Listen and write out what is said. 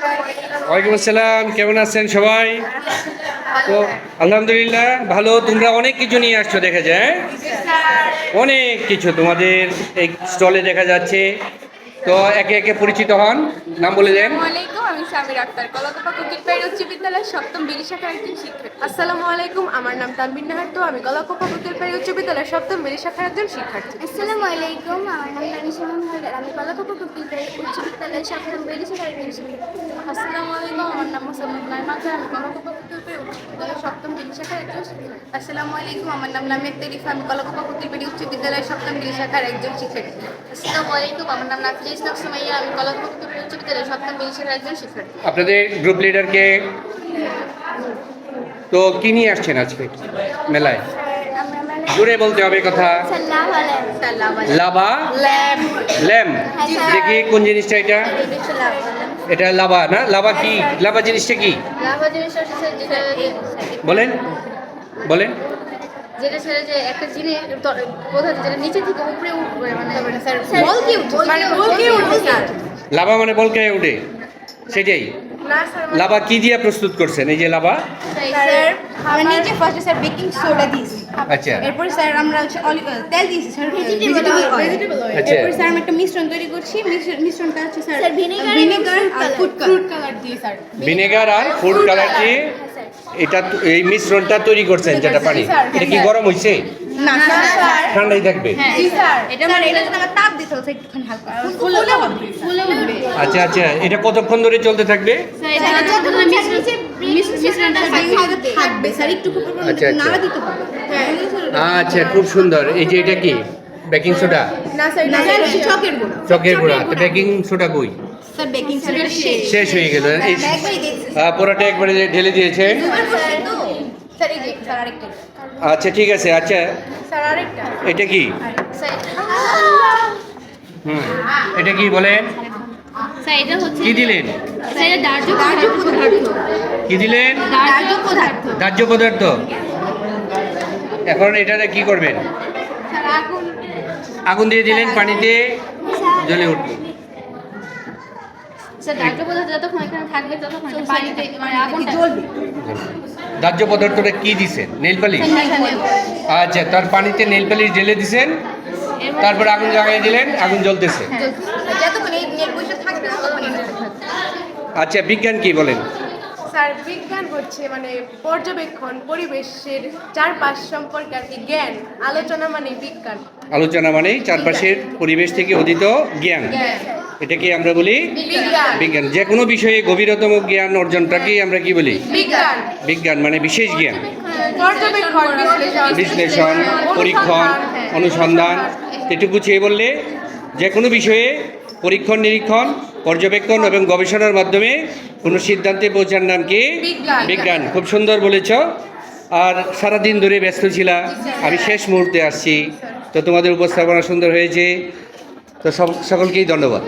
ওয়ালাইকুম আসসালাম, কেমন আছেন সবাই? তো আলহামদুলিল্লাহ, ভালো। তোমরা অনেক কিছু নিয়ে আসছো, দেখা যায় হ্যাঁ? অনেক কিছু তোমাদের এই স্টলে দেখা যাচ্ছে। তো একে একে পরিচিত হন। নাম বলে দেন। আলাইকুম আমি সামির আক্তার কলকাতা কুকিরপাড়ি উচ্চ বিদ্যালয়ের সপ্তম বিড়ি শাখার একজন শিক্ষক। আসসালামু আলাইকুম আমার নাম তানবিন নাহার তো আমি কলাকোপা কুকিরপাড়ি উচ্চ বিদ্যালয়ের সপ্তম বিড়ি শাখার একজন শিক্ষার্থী। আসসালামু আলাইকুম আমার নাম রানিশা মোহাম্মদ আমি কলাকাপা কপিলবাড়ি উচ্চ বিদ্যালয়ের সপ্তম বেরিয়ে শেখার একজন শিক্ষার্থী আসসালামু আলাইকুম আমার নাম মোসাম্মদ নাইম আমি কলাকোপা কুকিরপাড়ি উচ্চ বিদ্যালয়ের সপ্তম বিড়ি শাখার একজন আসসালামু আলাইকুম, আমার নাম লামিয়া তেরিফা, আমি কলাকোপা কুকিরপাড়ি উচ্চ বিদ্যালয়ের সপ্তম বিড়ি শাখার একজন শিক্ষার্থী। আসসালামু আলাইকুম, আমার নাম নাফিজা ইসলাম সুমাইয়া, আমি কলাকোপা কুকিরপাড়ি উচ্চ বিদ্যালয়ের সপ্তম বিড়ি শাখার একজন শিক্ষার্থী। আপনাদের গ্রুপ লিডারকে তো কি নিয়ে আসছেন আজকে মেলায়? জুড়ে বলতে হবে কথা। Lava lamp. দেখি কোন জিনিসটা এটা? এটা লাভা না? লাভা কি? লাভা জিনিসটা কি? লাভা বলেন। বলেন। যেটা স্যার যে একটা জিনিস ত- যেটা নিচে থেকে উপরে উঠবে মানে স্যার উঠছে মানে লাভা মানে বলকে উঠে? সেটাই। লাভা কি দিয়ে প্রস্তুত করছেন? এই যে লাভা স্যার আমরা নিচে ফার্স্টে স্যার বেকিং সোডা দিয়েছি। আচ্ছা। এরপর স্যার আমরা হচ্ছে তেল দিয়েছি স্যার Vegetable ভেজিটেবল অয়েল আচ্ছা। এরপর স্যার আমরা একটা মিশ্রণ তৈরি করছি মিশ্রণটা হচ্ছে স্যার ভিনেগার আর color. কালার দিয়ে স্যার ভিনেগার আর ফুড কালার দিয়ে এটা এই মিশ্রণটা তৈরি করছেন যেটা পানি। এটা কি। গরম হইছে? না স্যার ঠান্ডাই থাকবে। জি স্যার। এটা মানে এটা যদি আমরা তাপ দিতে হচ্ছে একটুখানি হালকা। ফুলে হবে ফুলে উঠবে আচ্ছা আচ্ছা এটা কতক্ষণ ধরে চলতে থাকবে? স্যার মিশ্রণটা থাকবে। স্যার একটু আচ্ছা, আচ্ছা। নাড়া দিতে হবে। হ্যাঁ। আচ্ছা খুব সুন্দর। এই যে এটা কি? Baking soda? না স্যার না স্যার চকের গুঁড়ো। চকের গুঁড়া। তো বেকিং সোডা কই? স্যার বেকিং সোডা শেষ। হয়ে গেল। এই পুরোটা একবারে ঢেলে দিয়েছে। স্যার এই যে স্যার আরেকটা। আচ্ছা ঠিক আছে আচ্ছা। এটা কি? হুম এটা কি বলেন? স্যার এটা হচ্ছে কি দিলেন? কি দিলেন? দাহ্য পদার্থ। এখন এটাতে কি করবেন? আগুন। আগুন দিয়ে দিলেন পানিতে জ্বলে উঠবে স্যার দার্য পদার্থ যতক্ষণ এখানে থাকবে ততক্ষণ এটা পানিতে মানে আগুনটা জ্বলবে দাহ্য পদার্থটা কি দিছেন? Nail polish? আচ্ছা তার পানিতে নেল পালিশ ঢেলে দিছেন তারপর আগুন লাগাই দিলেন আগুন জ্বলতেছে। থাকবে আচ্ছা বিজ্ঞান কি বলেন? স্যার বিজ্ঞান হচ্ছে মানে পর্যবেক্ষণ পরিবেশের চারপাশ সম্পর্কে আর কি জ্ঞান আলোচনা মানে বিজ্ঞান। আলোচনা মানে চারপাশের পরিবেশ থেকে অধিত জ্ঞান। এটাকে আমরা বলি বিজ্ঞান। যে কোনো বিষয়ে গভীরতম জ্ঞান অর্জনটাকেই আমরা কি বলি? বিজ্ঞান। মানে বিশেষ জ্ঞান। বিশ্লেষণ পরীক্ষণ অনুসন্ধান এটুকু চেয়ে বললে যে কোনো বিষয়ে পরীক্ষণ নিরীক্ষণ পর্যবেক্ষণ এবং গবেষণার মাধ্যমে কোনো সিদ্ধান্তে পৌঁছার নাম কি? বিজ্ঞান। বিজ্ঞান। খুব সুন্দর বলেছ। আর সারাদিন ধরে ব্যস্ত ছিলা। আমি শেষ মুহূর্তে আসছি। তো তোমাদের উপস্থাপনা সুন্দর হয়েছে। তো সব সকলকেই ধন্যবাদ।